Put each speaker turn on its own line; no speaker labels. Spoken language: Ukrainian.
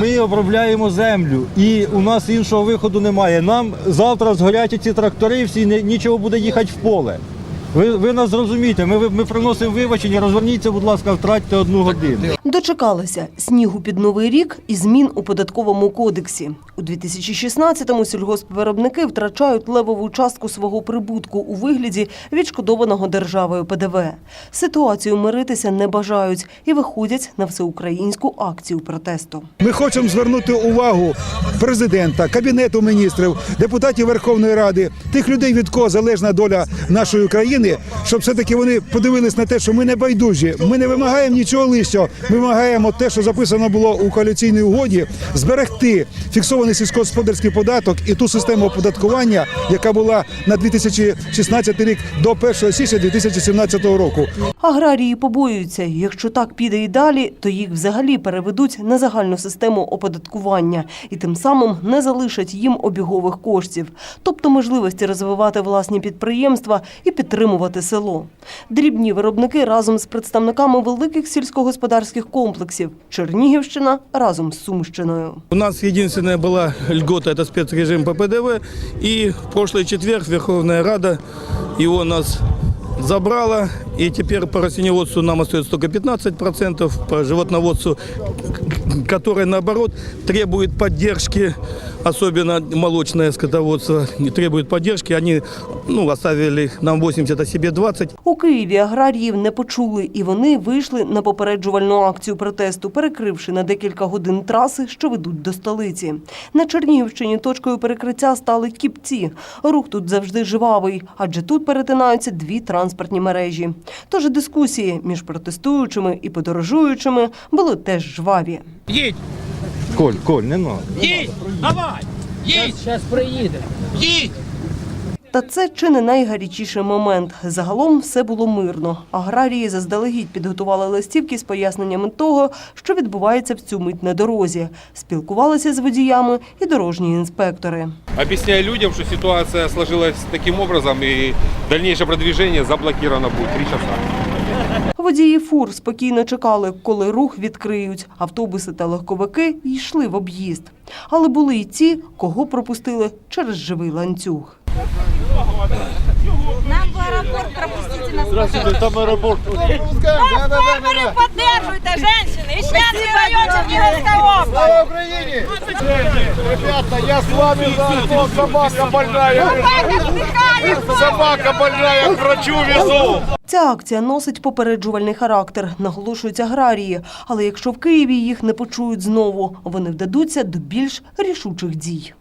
Ми обробляємо землю, і у нас іншого виходу немає. Нам завтра згорять ці трактори, всі нічого буде їхати в поле. Ви, ви нас зрозумієте, ми, ми приносимо вибачення, розверніться, будь ласка, втратьте одну годину.
Дочекалися снігу під новий рік і змін у податковому кодексі. У 2016-му сільгоспвиробники втрачають левову частку свого прибутку у вигляді відшкодованого державою ПДВ. Ситуацію миритися не бажають і виходять на всеукраїнську акцію протесту.
Ми хочемо звернути увагу президента, кабінету міністрів, депутатів Верховної Ради, тих людей, від кого залежна доля нашої країни, щоб все-таки вони подивились на те, що ми не байдужі. Ми не вимагаємо нічого лишнього. Ми вимагаємо те, що записано було у коаліційній угоді, зберегти фіксований сільськогосподарський податок і ту систему оподаткування, яка була на 2016 рік до 1 січня 2017 року.
Аграрії побоюються, якщо так піде і далі, то їх взагалі переведуть на загальну систему оподаткування і тим самим не залишать їм обігових коштів, тобто можливості розвивати власні підприємства і підтримувати село. Дрібні виробники разом з представниками великих сільськогосподарських комплексів Чернігівщина разом з Сумщиною.
У нас единственная была льгота, это спецрежим по ПДВ. И в прошлый четверг Верховная Рада его нас забрала. И теперь по растениеводству нам остается только 15%, по животноводству, которое наоборот требует поддержки, особенно молочное скотоводство требует поддержки. Они ну, оставили нам 80, а себе 20.
У Києві аграріїв не почули, і вони вийшли на попереджувальну акцію протесту, перекривши на декілька годин траси, що ведуть до столиці. На Чернігівщині точкою перекриття стали кіпці. Рух тут завжди живавий, адже тут перетинаються дві транспортні мережі. Тож дискусії між протестуючими і подорожуючими були теж жваві.
Їдь,
Коль, Коль, не надо.
їдь, давай, їдь,
Зараз приїде.
їдь.
Та це чи не найгарячіший момент. Загалом все було мирно. Аграрії заздалегідь підготували листівки з поясненнями того, що відбувається в цю мить на дорозі. Спілкувалися з водіями і дорожні інспектори.
Объясняя людям, что ситуация сложилась таким образом и дальнейшее продвижение заблокировано будет три часа.
Водії фур спокійно чекали, коли рух відкриють. Автобуси та легковики йшли в об'їзд. Але були й ті, кого пропустили через живий ланцюг.
Нам в аэропорт пропустите нас. Здравствуйте, там аэропорт. Фермерів поддерживайте, женщины. Ищнянский Україні!
Ребята, я з вами заодно, собака больная. Собака больная, к врачу везу.
Ця акція носить попереджувальний характер, наголошують аграрії. Але якщо в Києві їх не почують знову, вони вдадуться до більш рішучих дій.